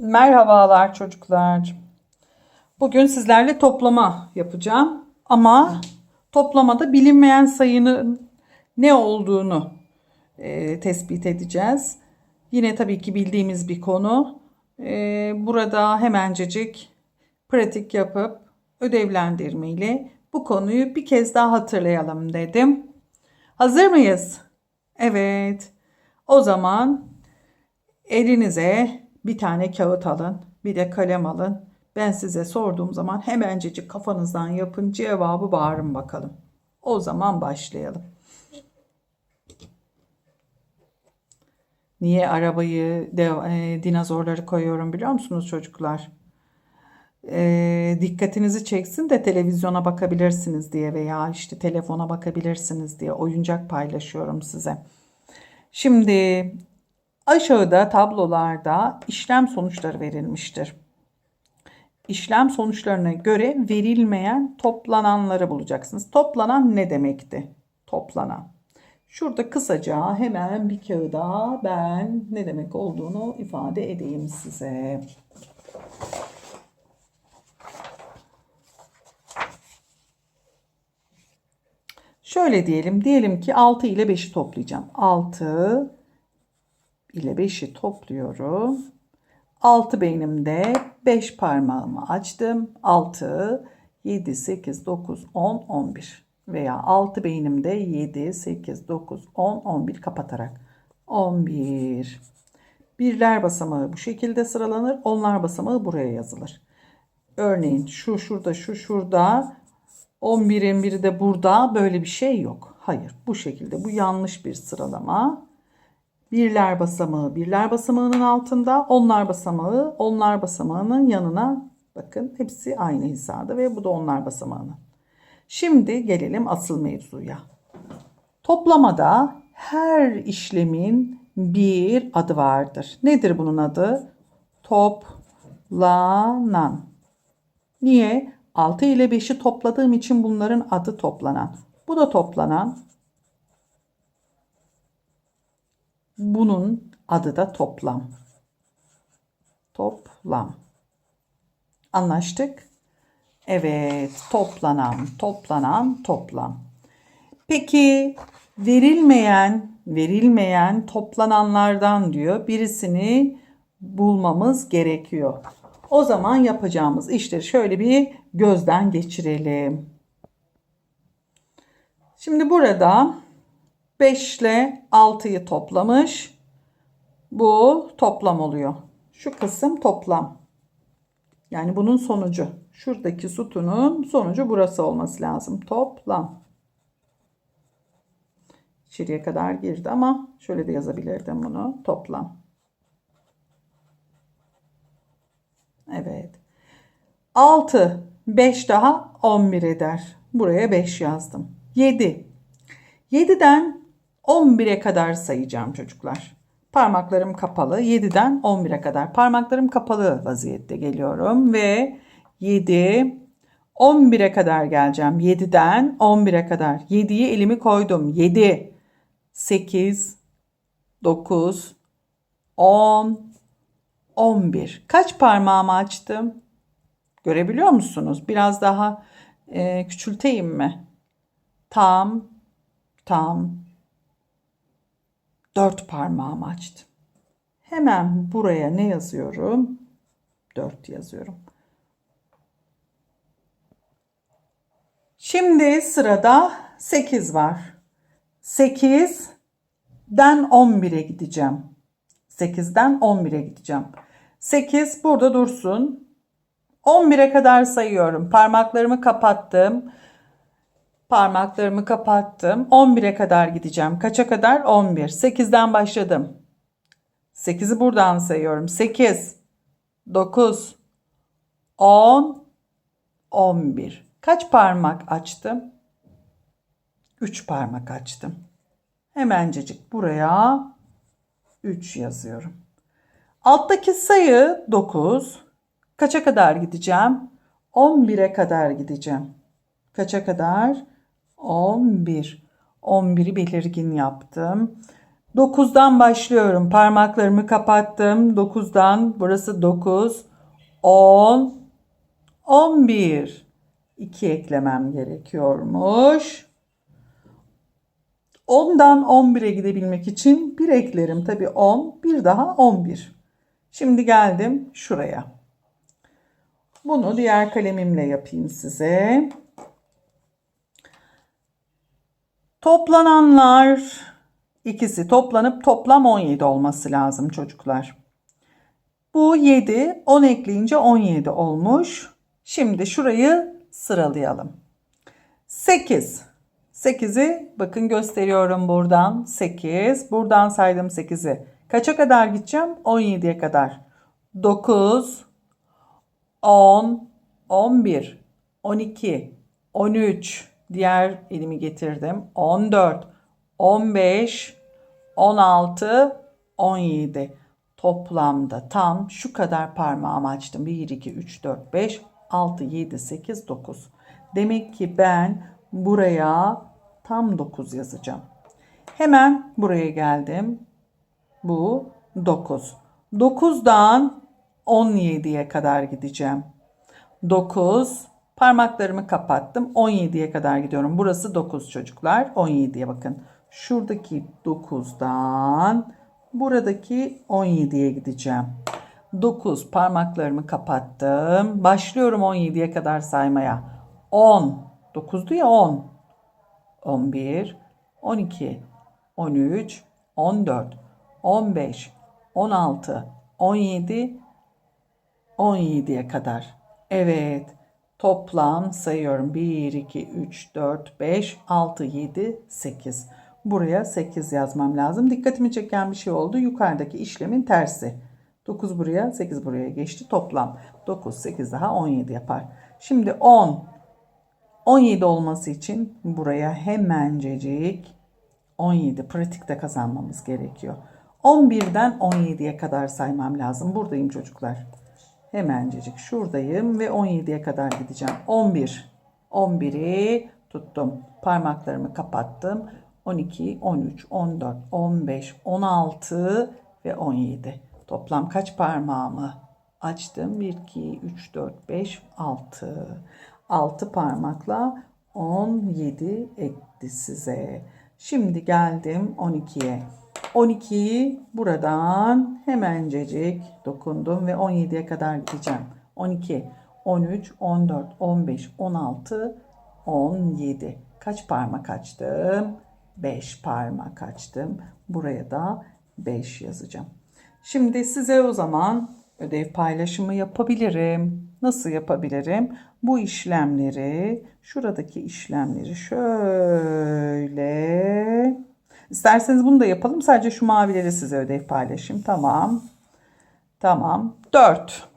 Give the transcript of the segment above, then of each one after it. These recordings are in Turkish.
Merhabalar çocuklar. Bugün sizlerle toplama yapacağım. Ama toplamada bilinmeyen sayının ne olduğunu e, tespit edeceğiz. Yine tabii ki bildiğimiz bir konu. E, burada hemencecik pratik yapıp ödevlendirmeyle bu konuyu bir kez daha hatırlayalım dedim. Hazır mıyız? Evet. O zaman Elinize bir tane kağıt alın, bir de kalem alın. Ben size sorduğum zaman hemencecik kafanızdan yapın, cevabı bağırın bakalım. O zaman başlayalım. Niye arabayı, dev, e, dinozorları koyuyorum biliyor musunuz çocuklar? E, dikkatinizi çeksin de televizyona bakabilirsiniz diye veya işte telefona bakabilirsiniz diye oyuncak paylaşıyorum size. Şimdi Aşağıda tablolarda işlem sonuçları verilmiştir. İşlem sonuçlarına göre verilmeyen toplananları bulacaksınız. Toplanan ne demekti? Toplanan. Şurada kısaca hemen bir kağıda ben ne demek olduğunu ifade edeyim size. Şöyle diyelim. Diyelim ki 6 ile 5'i toplayacağım. 6 ile 5'i topluyorum. 6 beynimde 5 parmağımı açtım. 6, 7, 8, 9, 10, 11 veya 6 beynimde 7, 8, 9, 10, 11 kapatarak 11. Birler basamağı bu şekilde sıralanır. Onlar basamağı buraya yazılır. Örneğin şu şurada şu şurada 11'in biri de burada böyle bir şey yok. Hayır bu şekilde bu yanlış bir sıralama birler basamağı birler basamağının altında, onlar basamağı onlar basamağının yanına bakın hepsi aynı hizada ve bu da onlar basamağının. Şimdi gelelim asıl mevzuya. Toplamada her işlemin bir adı vardır. Nedir bunun adı? Toplanan. Niye? 6 ile 5'i topladığım için bunların adı toplanan. Bu da toplanan. Bunun adı da toplam. Toplam. Anlaştık? Evet, toplanan, toplanan, toplam. Peki verilmeyen, verilmeyen toplananlardan diyor birisini bulmamız gerekiyor. O zaman yapacağımız işleri şöyle bir gözden geçirelim. Şimdi burada 5 ile 6'yı toplamış. Bu toplam oluyor. Şu kısım toplam. Yani bunun sonucu. Şuradaki sütunun sonucu burası olması lazım. Toplam. İçeriye kadar girdi ama şöyle de yazabilirdim bunu. Toplam. Evet. 6, 5 daha 11 eder. Buraya 5 yazdım. 7. 7'den 11'e kadar sayacağım çocuklar. Parmaklarım kapalı. 7'den 11'e kadar. Parmaklarım kapalı vaziyette geliyorum ve 7 11'e kadar geleceğim. 7'den 11'e kadar. 7'yi elimi koydum. 7 8 9 10 11. Kaç parmağımı açtım? Görebiliyor musunuz? Biraz daha e, küçülteyim mi? Tam tam dört parmağımı açtım. Hemen buraya ne yazıyorum? Dört yazıyorum. Şimdi sırada 8 var. 8'den 11'e gideceğim. 8'den 11'e gideceğim. 8 burada dursun. 11'e kadar sayıyorum. Parmaklarımı kapattım. Parmaklarımı kapattım. 11'e kadar gideceğim. Kaça kadar? 11. 8'den başladım. 8'i buradan sayıyorum. 8, 9, 10, 11. Kaç parmak açtım? 3 parmak açtım. Hemencecik buraya 3 yazıyorum. Alttaki sayı 9. Kaça kadar gideceğim? 11'e kadar gideceğim. Kaça kadar? 11. 11'i belirgin yaptım. 9'dan başlıyorum. Parmaklarımı kapattım. 9'dan burası 9, 10, 11. 2 eklemem gerekiyormuş. 10'dan 11'e gidebilmek için bir eklerim. Tabii 10, bir daha 11. Şimdi geldim şuraya. Bunu diğer kalemimle yapayım size. Toplananlar ikisi toplanıp toplam 17 olması lazım çocuklar. Bu 7, 10 ekleyince 17 olmuş. Şimdi şurayı sıralayalım. 8. 8'i bakın gösteriyorum buradan. 8. Buradan saydım 8'i. Kaça kadar gideceğim? 17'ye kadar. 9, 10, 11, 12, 13. Diğer elimi getirdim. 14, 15, 16, 17. Toplamda tam şu kadar parmağımı açtım. 1, 2, 3, 4, 5, 6, 7, 8, 9. Demek ki ben buraya tam 9 yazacağım. Hemen buraya geldim. Bu 9. 9'dan 17'ye kadar gideceğim. 9 parmaklarımı kapattım. 17'ye kadar gidiyorum. Burası 9 çocuklar. 17'ye bakın. Şuradaki 9'dan buradaki 17'ye gideceğim. 9 parmaklarımı kapattım. Başlıyorum 17'ye kadar saymaya. 10 9'du ya 10 11 12 13 14 15 16 17 17'ye kadar. Evet. Toplam sayıyorum. 1, 2, 3, 4, 5, 6, 7, 8. Buraya 8 yazmam lazım. Dikkatimi çeken bir şey oldu. Yukarıdaki işlemin tersi. 9 buraya, 8 buraya geçti. Toplam 9, 8 daha 17 yapar. Şimdi 10, 17 olması için buraya hemencecik 17 pratikte kazanmamız gerekiyor. 11'den 17'ye kadar saymam lazım. Buradayım çocuklar. Hemencecik şuradayım ve 17'ye kadar gideceğim. 11. 11'i tuttum. Parmaklarımı kapattım. 12, 13, 14, 15, 16 ve 17. Toplam kaç parmağımı açtım? 1, 2, 3, 4, 5, 6. 6 parmakla 17 etti size. Şimdi geldim 12'ye. 12'yi buradan hemencecik dokundum ve 17'ye kadar gideceğim. 12, 13, 14, 15, 16, 17. Kaç parmak açtım? 5 parmak açtım. Buraya da 5 yazacağım. Şimdi size o zaman ödev paylaşımı yapabilirim. Nasıl yapabilirim? Bu işlemleri, şuradaki işlemleri şöyle İsterseniz bunu da yapalım. Sadece şu mavileri size ödev paylaşayım. Tamam. Tamam. 4.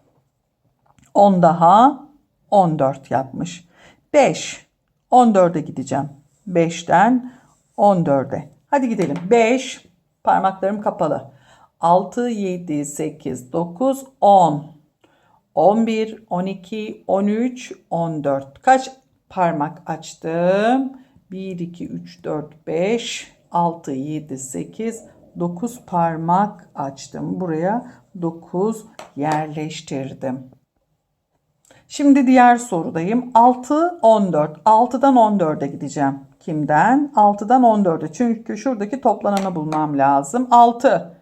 10 daha 14 yapmış. 5. 14'e gideceğim. 5'ten 14'e. Hadi gidelim. 5. Parmaklarım kapalı. 6, 7, 8, 9, 10. 11, 12, 13, 14. Kaç parmak açtım? 1, 2, 3, 4, 5, 6, 7, 8, 9 parmak açtım. Buraya 9 yerleştirdim. Şimdi diğer sorudayım. 6, 14. 6'dan 14'e gideceğim. Kimden? 6'dan 14'e. Çünkü şuradaki toplananı bulmam lazım. 6.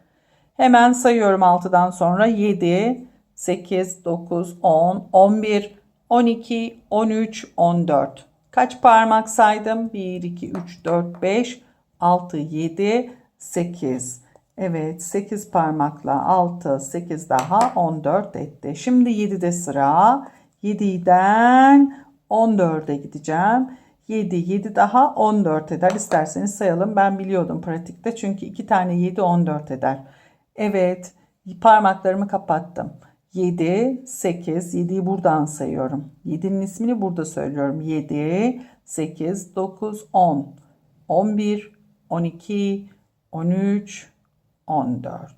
Hemen sayıyorum 6'dan sonra. 7, 8, 9, 10, 11, 12, 13, 14. Kaç parmak saydım? 1, 2, 3, 4, 5, 6, 7, 8. Evet 8 parmakla 6, 8 daha 14 etti. Şimdi 7'de sıra. 7'den 14'e gideceğim. 7, 7 daha 14 eder. İsterseniz sayalım. Ben biliyordum pratikte. Çünkü 2 tane 7 14 eder. Evet parmaklarımı kapattım. 7, 8, 7'yi buradan sayıyorum. 7'nin ismini burada söylüyorum. 7, 8, 9, 10, 11, 12, 13, 14.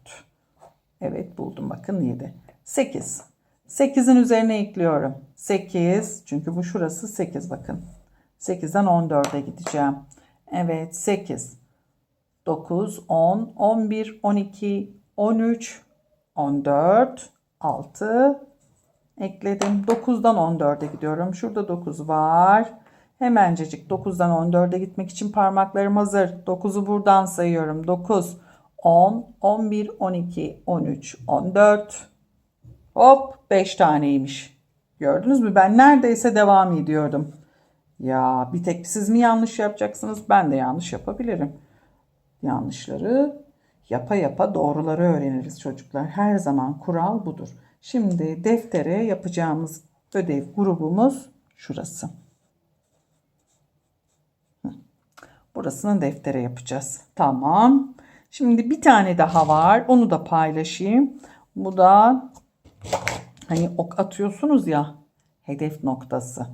Evet buldum bakın 7. 8. 8'in üzerine ekliyorum. 8 çünkü bu şurası 8 bakın. 8'den 14'e gideceğim. Evet 8. 9, 10, 11, 12, 13, 14, 6 ekledim. 9'dan 14'e gidiyorum. Şurada 9 var. Hemencecik 9'dan 14'e gitmek için parmaklarım hazır. 9'u buradan sayıyorum. 9, 10, 11, 12, 13, 14. Hop 5 taneymiş. Gördünüz mü? Ben neredeyse devam ediyordum. Ya bir tek siz mi yanlış yapacaksınız? Ben de yanlış yapabilirim. Yanlışları yapa yapa doğruları öğreniriz çocuklar. Her zaman kural budur. Şimdi deftere yapacağımız ödev grubumuz şurası. Burasını deftere yapacağız. Tamam. Şimdi bir tane daha var. Onu da paylaşayım. Bu da hani ok atıyorsunuz ya hedef noktası.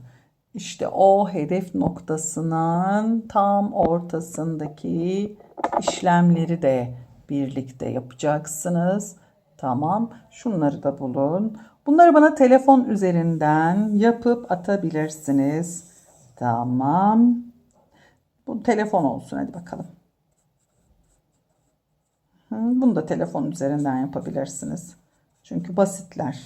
İşte o hedef noktasının tam ortasındaki işlemleri de birlikte yapacaksınız. Tamam. Şunları da bulun. Bunları bana telefon üzerinden yapıp atabilirsiniz. Tamam. Bu telefon olsun hadi bakalım. Bunu da telefon üzerinden yapabilirsiniz. Çünkü basitler.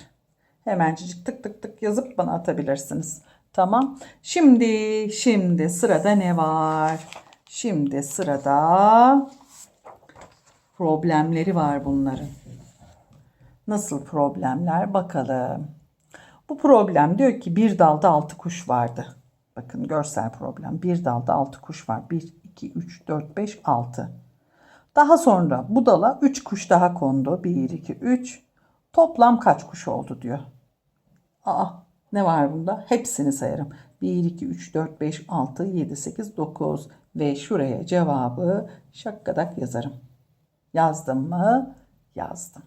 Hemencik tık tık tık yazıp bana atabilirsiniz. Tamam. Şimdi şimdi sırada ne var? Şimdi sırada problemleri var bunların. Nasıl problemler bakalım. Bu problem diyor ki bir dalda altı kuş vardı. Bakın görsel problem. Bir dalda altı kuş var. 1, 2, 3, 4, 5, 6. Daha sonra bu dala 3 kuş daha kondu. 1, 2, 3. Toplam kaç kuş oldu diyor. Aa ne var bunda? Hepsini sayarım. 1, 2, 3, 4, 5, 6, 7, 8, 9 ve şuraya cevabı şakkadak yazarım. Yazdım mı? Yazdım.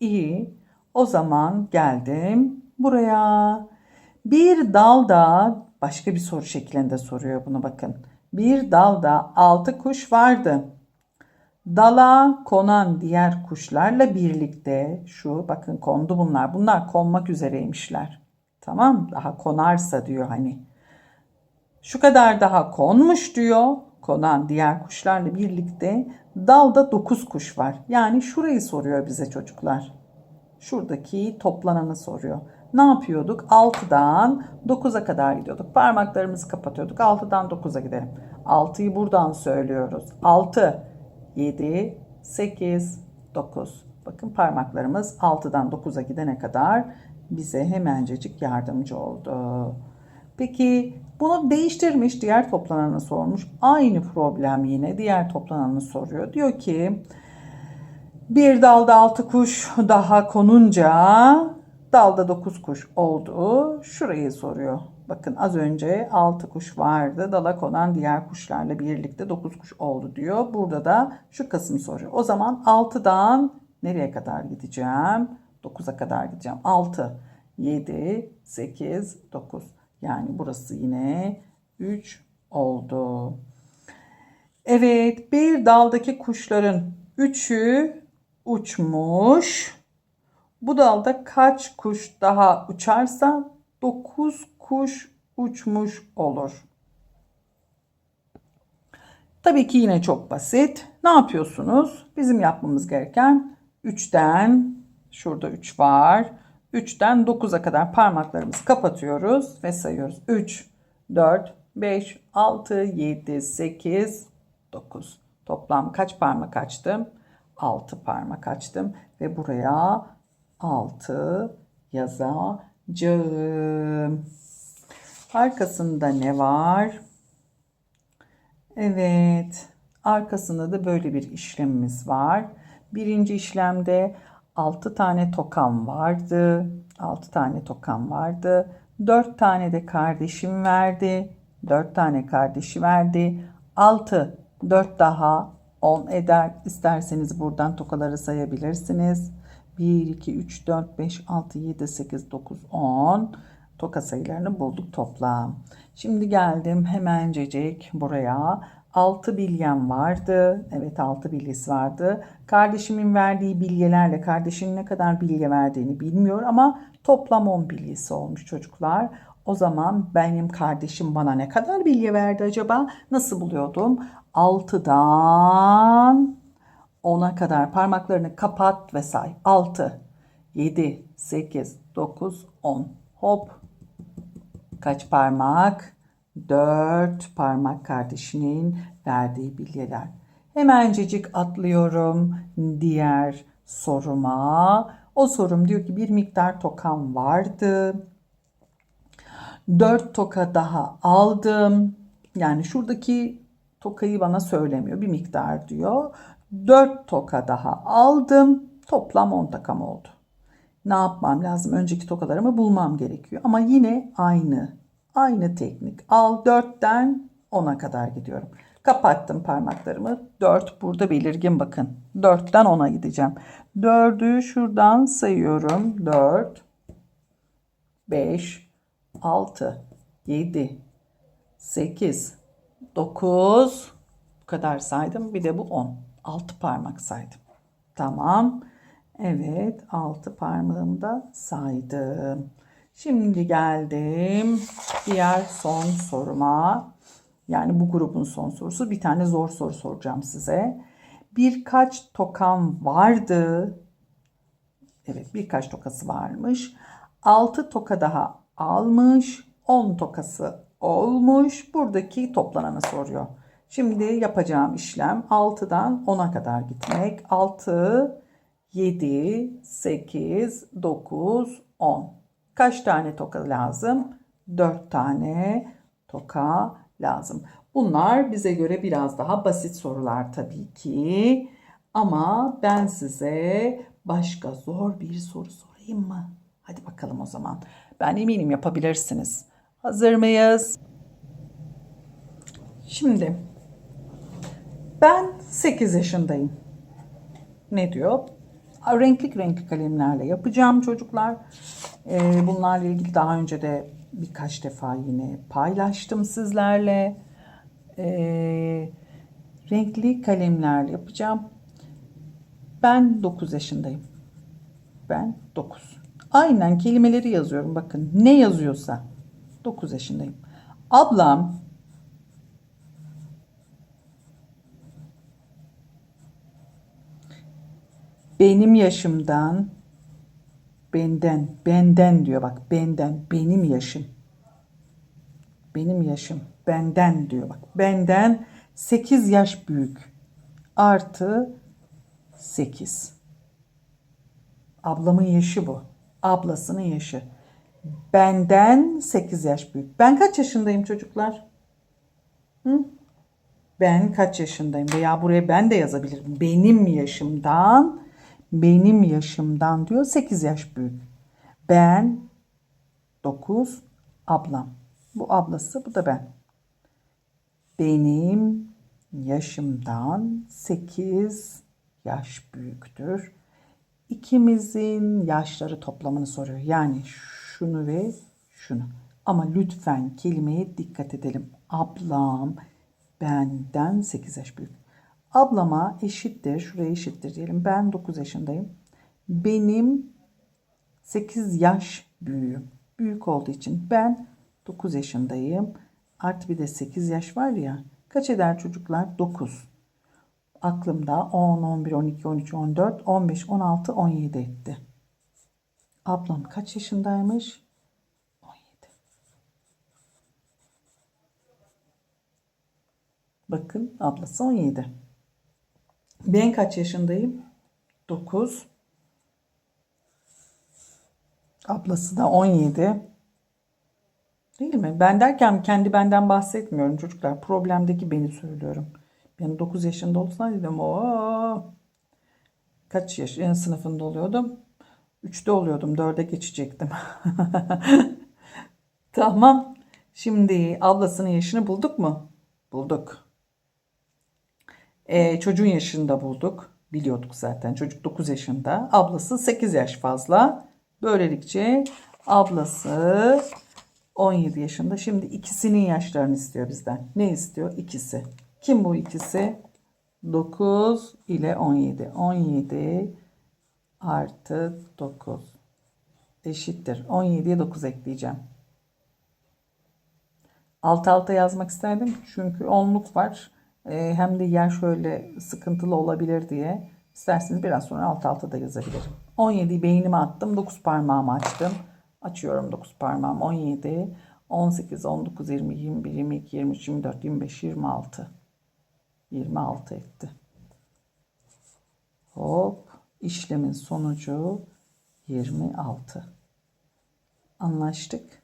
İyi. O zaman geldim buraya. Bir dalda başka bir soru şeklinde soruyor bunu bakın. Bir dalda altı kuş vardı. Dala konan diğer kuşlarla birlikte şu bakın kondu bunlar. Bunlar konmak üzereymişler. Tamam daha konarsa diyor hani. Şu kadar daha konmuş diyor. Konan diğer kuşlarla birlikte dalda 9 kuş var. Yani şurayı soruyor bize çocuklar. Şuradaki toplananı soruyor. Ne yapıyorduk? 6'dan 9'a kadar gidiyorduk. Parmaklarımızı kapatıyorduk. 6'dan 9'a gidelim. 6'yı buradan söylüyoruz. 6, 7, 8, 9. Bakın parmaklarımız 6'dan 9'a gidene kadar bize hemencecik yardımcı oldu. Peki bunu değiştirmiş diğer toplananı sormuş. Aynı problem yine diğer toplananı soruyor. Diyor ki bir dalda altı kuş daha konunca dalda dokuz kuş oldu. Şurayı soruyor. Bakın az önce altı kuş vardı. Dala konan diğer kuşlarla birlikte dokuz kuş oldu diyor. Burada da şu kısmı soruyor. O zaman 6'dan nereye kadar gideceğim? 9'a kadar gideceğim. 6, 7, 8, 9. Yani burası yine 3 oldu. Evet bir daldaki kuşların 3'ü uçmuş. Bu dalda kaç kuş daha uçarsa 9 kuş uçmuş olur. Tabii ki yine çok basit. Ne yapıyorsunuz? Bizim yapmamız gereken 3'ten şurada 3 var. 3'ten 9'a kadar parmaklarımızı kapatıyoruz ve sayıyoruz. 3, 4, 5, 6, 7, 8, 9. Toplam kaç parmak açtım? 6 parmak açtım ve buraya 6 yazacağım. Arkasında ne var? Evet. Arkasında da böyle bir işlemimiz var. Birinci işlemde 6 tane tokam vardı. 6 tane tokam vardı. 4 tane de kardeşim verdi. 4 tane kardeşi verdi. 6, 4 daha 10 eder. İsterseniz buradan tokaları sayabilirsiniz. 1, 2, 3, 4, 5, 6, 7, 8, 9, 10. Toka sayılarını bulduk toplam. Şimdi geldim hemencecik buraya. 6 bilyem vardı. Evet 6 bilyesi vardı. Kardeşimin verdiği bilyelerle kardeşinin ne kadar bilye verdiğini bilmiyor ama toplam 10 bilyesi olmuş çocuklar. O zaman benim kardeşim bana ne kadar bilye verdi acaba? Nasıl buluyordum? 6'dan 10'a kadar parmaklarını kapat ve say. 6, 7, 8, 9, 10. Hop. Kaç parmak? 4 parmak kardeşinin verdiği bilyeler. Hemencecik atlıyorum diğer soruma. O sorum diyor ki bir miktar tokam vardı. 4 toka daha aldım. Yani şuradaki tokayı bana söylemiyor. Bir miktar diyor. 4 toka daha aldım. Toplam 10 takam oldu. Ne yapmam lazım? Önceki tokalarımı bulmam gerekiyor. Ama yine aynı. Aynı teknik. Al 4'ten 10'a kadar gidiyorum. Kapattım parmaklarımı. 4 burada belirgin bakın. 4'ten 10'a gideceğim. 4'ü şuradan sayıyorum. 4 5 6 7 8 9 bu kadar saydım. Bir de bu 10. 6 parmak saydım. Tamam. Evet, 6 parmağımda saydım. Şimdi geldim diğer son soruma. Yani bu grubun son sorusu. Bir tane zor soru soracağım size. Birkaç tokam vardı. Evet, birkaç tokası varmış. 6 toka daha almış. 10 tokası olmuş. Buradaki toplananı soruyor. Şimdi yapacağım işlem 6'dan 10'a kadar gitmek. 6, 7, 8, 9, 10. Kaç tane toka lazım? 4 tane toka lazım. Bunlar bize göre biraz daha basit sorular tabii ki. Ama ben size başka zor bir soru sorayım mı? Hadi bakalım o zaman. Ben eminim yapabilirsiniz. Hazır mıyız? Şimdi ben 8 yaşındayım. Ne diyor? Renkli renkli kalemlerle yapacağım çocuklar. Ee, bunlarla ilgili daha önce de birkaç defa yine paylaştım sizlerle. Ee, renkli kalemlerle yapacağım. Ben 9 yaşındayım. Ben 9. Aynen kelimeleri yazıyorum bakın. Ne yazıyorsa 9 yaşındayım. Ablam benim yaşımdan benden benden diyor bak benden benim yaşım. Benim yaşım benden diyor bak benden 8 yaş büyük artı 8 ablamın yaşı bu ablasının yaşı. Benden 8 yaş büyük. Ben kaç yaşındayım çocuklar? Hı? ben kaç yaşındayım? Veya buraya ben de yazabilirim. Benim yaşımdan benim yaşımdan diyor 8 yaş büyük. Ben 9 ablam. Bu ablası bu da ben. Benim yaşımdan 8 yaş büyüktür. İkimizin yaşları toplamını soruyor. Yani şunu ve şunu. Ama lütfen kelimeye dikkat edelim. Ablam benden 8 yaş büyük. Ablama eşittir, şuraya eşittir diyelim. Ben 9 yaşındayım. Benim 8 yaş büyüğüm. Büyük olduğu için ben 9 yaşındayım. Artı bir de 8 yaş var ya. Kaç eder çocuklar? 9. Aklımda 10, 11, 12, 13, 14, 15, 16, 17 etti. Ablam kaç yaşındaymış? 17. Bakın ablası 17. Ben kaç yaşındayım? 9. Ablası da 17. Değil mi? Ben derken kendi benden bahsetmiyorum çocuklar. Problemdeki beni söylüyorum. Ben 9 yaşında olsaydım o kaç yaş en sınıfında oluyordum? 3'te oluyordum. 4'e geçecektim. tamam. Şimdi ablasının yaşını bulduk mu? Bulduk. Ee, çocuğun yaşında bulduk. Biliyorduk zaten. Çocuk 9 yaşında. Ablası 8 yaş fazla. Böylelikle ablası 17 yaşında. Şimdi ikisinin yaşlarını istiyor bizden. Ne istiyor? İkisi. Kim bu ikisi? 9 ile 17. 17 artı 9 eşittir. 17'ye 9 ekleyeceğim. Alt alta yazmak isterdim çünkü onluk var. Ee, hem de yer şöyle sıkıntılı olabilir diye. İsterseniz biraz sonra alt alta da yazabilirim. 17'yi beynime attım. 9 parmağımı açtım. Açıyorum 9 parmağım. 17, 18, 19, 20, 21, 22, 23, 24, 25, 26. 26 etti. Hop. işlemin sonucu 26. Anlaştık.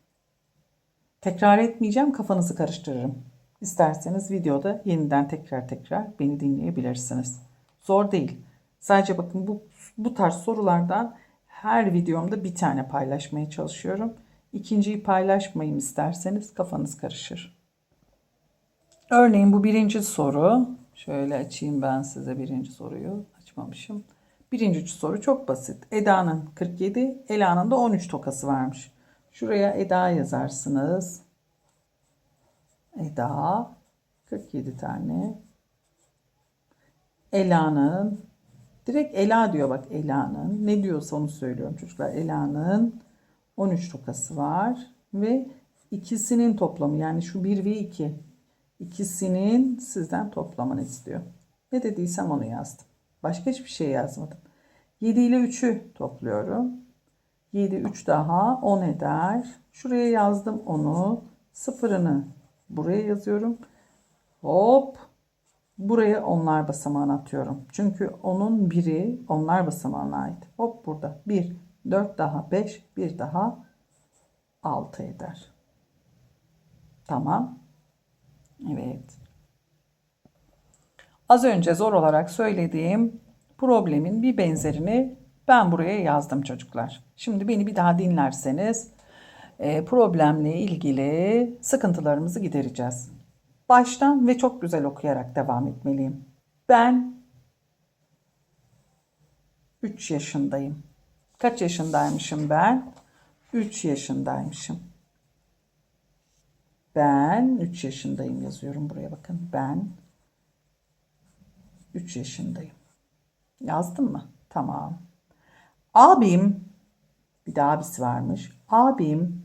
Tekrar etmeyeceğim kafanızı karıştırırım. İsterseniz videoda yeniden tekrar tekrar beni dinleyebilirsiniz. Zor değil. Sadece bakın bu, bu tarz sorulardan her videomda bir tane paylaşmaya çalışıyorum. İkinciyi paylaşmayayım isterseniz kafanız karışır. Örneğin bu birinci soru. Şöyle açayım ben size birinci soruyu. Açmamışım. Birinci soru çok basit. Eda'nın 47, Ela'nın da 13 tokası varmış. Şuraya Eda yazarsınız. Eda 47 tane. Ela'nın direkt Ela diyor bak Ela'nın ne diyorsa onu söylüyorum çocuklar. Ela'nın 13 tokası var ve ikisinin toplamı yani şu 1 ve 2 ikisinin sizden toplamını istiyor. Ne dediysem onu yazdım. Başka hiçbir şey yazmadım. 7 ile 3'ü topluyorum. 7 3 daha 10 eder. Şuraya yazdım onu. Sıfırını buraya yazıyorum. Hop. Buraya onlar basamağını atıyorum. Çünkü onun biri onlar basamağına ait. Hop burada. 1, 4 daha 5, 1 daha 6 eder. Tamam. Evet. Az önce zor olarak söylediğim problemin bir benzerini ben buraya yazdım çocuklar. Şimdi beni bir daha dinlerseniz problemle ilgili sıkıntılarımızı gidereceğiz. Baştan ve çok güzel okuyarak devam etmeliyim. Ben 3 yaşındayım. Kaç yaşındaymışım ben? 3 yaşındaymışım. Ben 3 yaşındayım yazıyorum buraya bakın. Ben 3 yaşındayım. Yazdım mı? Tamam. Abim bir de abisi varmış. Abim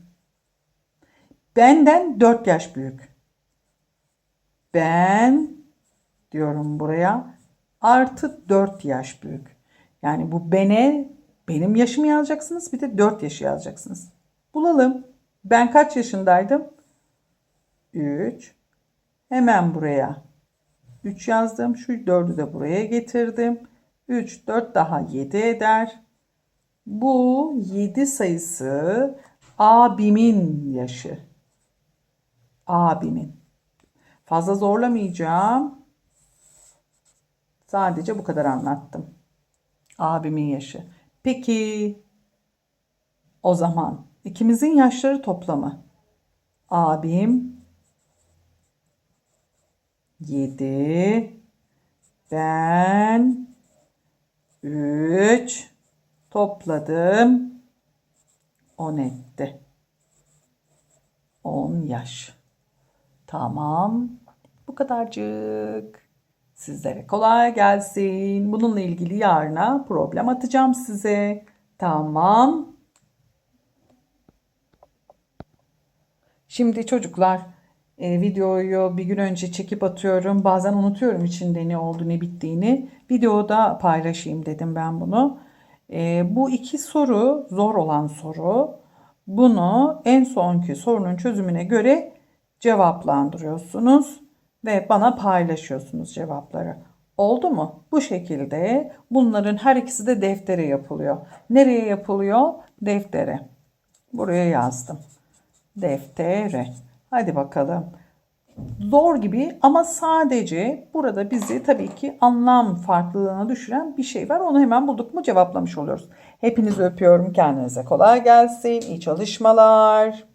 benden 4 yaş büyük. Ben diyorum buraya artı 4 yaş büyük. Yani bu bene benim yaşımı yazacaksınız bir de 4 yaşı yazacaksınız. Bulalım. Ben kaç yaşındaydım? 3. Hemen buraya 3 yazdım. Şu 4'ü de buraya getirdim. 3, 4 daha 7 eder. Bu 7 sayısı abimin yaşı. Abimin. Fazla zorlamayacağım. Sadece bu kadar anlattım. Abimin yaşı. Peki o zaman ikimizin yaşları toplamı. Abim 7 ben 3 topladım 10 etti. 10 yaş. Tamam. Bu kadarcık. Sizlere kolay gelsin. Bununla ilgili yarına problem atacağım size. Tamam. Şimdi çocuklar e, videoyu bir gün önce çekip atıyorum. Bazen unutuyorum içinde ne oldu ne bittiğini. Videoda paylaşayım dedim ben bunu. E, bu iki soru zor olan soru. Bunu en sonki sorunun çözümüne göre cevaplandırıyorsunuz ve bana paylaşıyorsunuz cevapları. Oldu mu? Bu şekilde bunların her ikisi de deftere yapılıyor. Nereye yapılıyor? Deftere. Buraya yazdım. Deftere. Hadi bakalım. Zor gibi ama sadece burada bizi tabii ki anlam farklılığına düşüren bir şey var. Onu hemen bulduk mu cevaplamış oluyoruz. Hepinizi öpüyorum. Kendinize kolay gelsin. İyi çalışmalar.